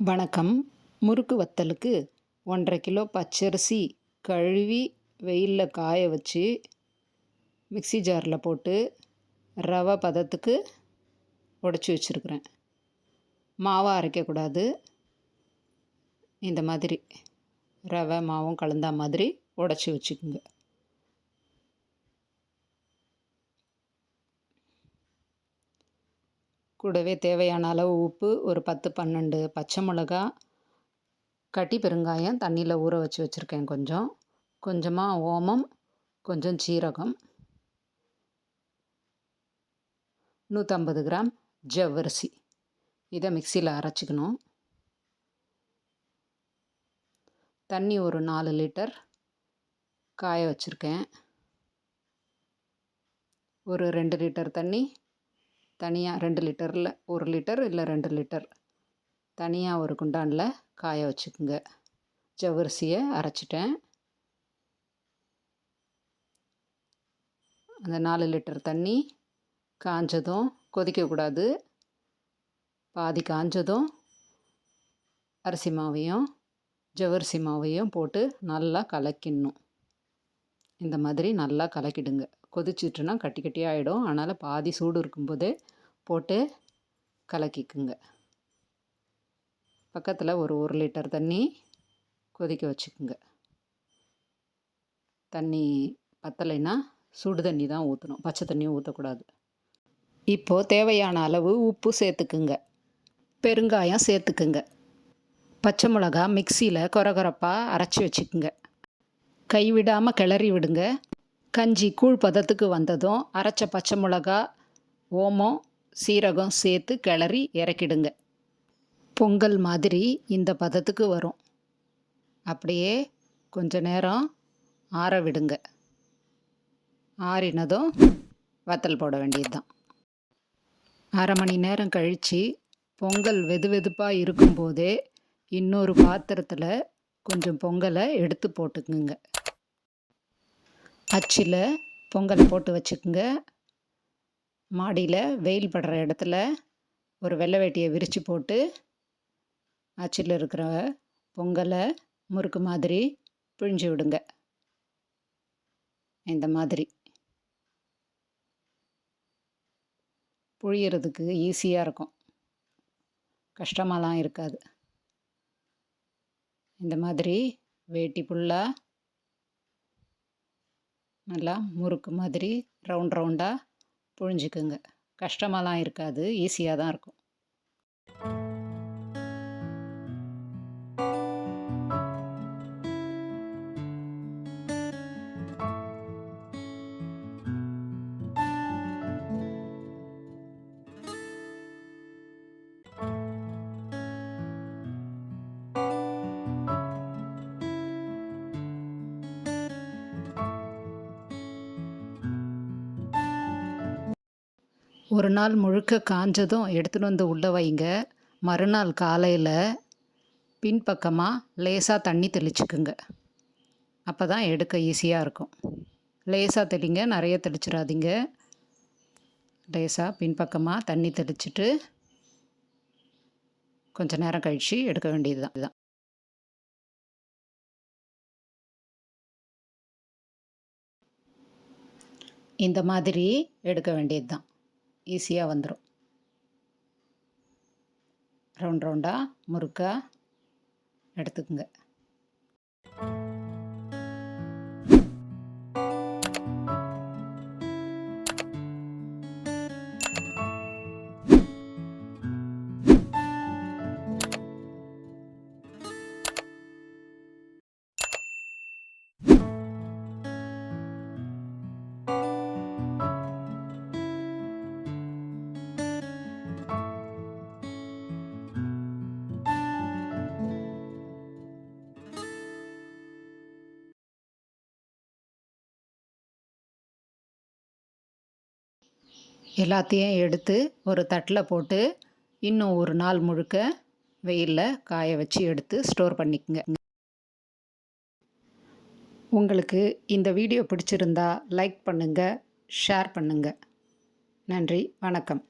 வணக்கம். முறுக்கு வத்தலுக்கு ஒன்றரை கிலோ பச்சரிசி கழுவி வெயிலில் காய வச்சு மிக்ஸி ஜாரில் போட்டு ரவை பதத்துக்கு உடச்சி வச்சுருக்குறேன். மாவை அரைக்கக்கூடாது இந்த மாதிரி ரவை மாவும் கலந்தா மாதிரி உடச்சி வச்சுக்குங்க. கூடவே தேவையான அளவு உப்பு ஒரு பத்து பன்னெண்டு பச்சை மிளகா கட்டி பெருங்காயம் தண்ணியில் ஊற வச்சு வச்சுருக்கேன் கொஞ்சம். கொஞ்சமாக ஓமம் கொஞ்சம் சீரகம். நூற்றம்பது கிராம் ஜவ்வரிசி. இதை மிக்சியில் அரைச்சிக்கணும். தண்ணி ஒரு நாலு லிட்டர் காய வச்சுருக்கேன். ஒரு ரெண்டு லிட்டர் தண்ணி தனியாக ரெண்டு லிட்டரில் ஒரு லிட்டர் இல்லை ரெண்டு லிட்டர். தனியாக ஒரு குண்டானில் காய வச்சுக்குங்க. ஜவ்வரிசியை அரைச்சிட்டேன். அந்த நாலு லிட்டர் தண்ணி காஞ்சதும் கொதிக்கக்கூடாது பாதி காஞ்சதும் அரிசி மாவையும் ஜவ்வரிசி மாவையும் போட்டு நல்லா கலக்கிடணும். இந்த மாதிரி நல்லா கலக்கிடுங்க. கொதிச்சிட்டுனா கட்டி கட்டி ஆகிடும் அதனால் பாதி சூடு இருக்கும்போதே போட்டு கலக்கிக்குங்க. பக்கத்தில் ஒரு ஒரு லிட்டர் தண்ணி கொதிக்க வச்சுக்குங்க. தண்ணி பத்தலைன்னா சுடு தண்ணி தான் ஊற்றணும் பச்சை தண்ணியும் ஊற்றக்கூடாது இப்போது தேவையான அளவு உப்பு சேர்த்துக்குங்க. பெருங்காயம் சேர்த்துக்குங்க. பச்சை மிளகா மிக்சியில் கொரகொரப்பாக அரைச்சி வச்சுக்குங்க. கைவிடாமல் கிளறி விடுங்க. கஞ்சி கூழ் பதத்துக்கு வந்ததும் அரைச்ச பச்சை மிளகா ஓமம் சீரகம் சேர்த்து கிளறி இறக்கிடுங்க. பொங்கல் மாதிரி இந்த பதத்துக்கு வரும். அப்படியே கொஞ்ச நேரம் ஆற விடுங்க. ஆறினதும் வத்தல் போட வேண்டியது தான் அரை மணி நேரம் கழித்து பொங்கல் வெது வெதுப்பாக இருக்கும்போதே இன்னொரு பாத்திரத்தில் கொஞ்சம் பொங்கலை எடுத்து போட்டுக்குங்க. அச்சில் பொங்கலை போட்டு வச்சுக்கோங்க. மாடியில் வெயில் படுற இடத்துல ஒரு வெள்ளை வேட்டியை விரித்து போட்டு அச்சில் இருக்கிற பொங்கலை முறுக்கு மாதிரி பிழிஞ்சு விடுங்க. இந்த மாதிரி. புழியறதுக்கு ஈஸியாக இருக்கும். கஷ்டமாலாம் இருக்காது. இந்த மாதிரி வேட்டி ஃபுல்லாக நல்லா முறுக்கு மாதிரி ரவுண்ட் ரவுண்டாக புழிஞ்சிக்குங்க. கஷ்டமாலாம் இருக்காது ஈஸியாக தான் இருக்கும். ஒரு நாள் முழுக்க காஞ்சதும் எடுத்துகிட்டு வந்து உள்ளே வைங்க. மறுநாள் காலையில் பின்பக்கமாக லேசாக தண்ணி தெளிச்சுக்குங்க. அப்போ தான் எடுக்க ஈஸியாக இருக்கும். லேசாக தெளிங்க நிறைய தெளிச்சிடாதீங்க. லேசாக பின்பக்கமாக தண்ணி தெளிச்சுட்டு கொஞ்சம் நேரம் கழித்து எடுக்க வேண்டியது தான் இதுதான் இந்த மாதிரி எடுக்க வேண்டியது தான் ஈஸியாக வந்துடும் ரவுண்ட் ரவுண்டாக முறுக்காக எடுத்துக்கோங்க. எல்லாத்தையும் எடுத்து ஒரு தட்டில் போட்டு இன்னும் ஒரு நாள் முழுக்க வெயிலில் காய வச்சு எடுத்து ஸ்டோர் பண்ணிக்கங்க. உங்களுக்கு இந்த வீடியோ பிடிச்சிருந்தா லைக் பண்ணுங்கள் ஷேர் பண்ணுங்கள் நன்றி வணக்கம்.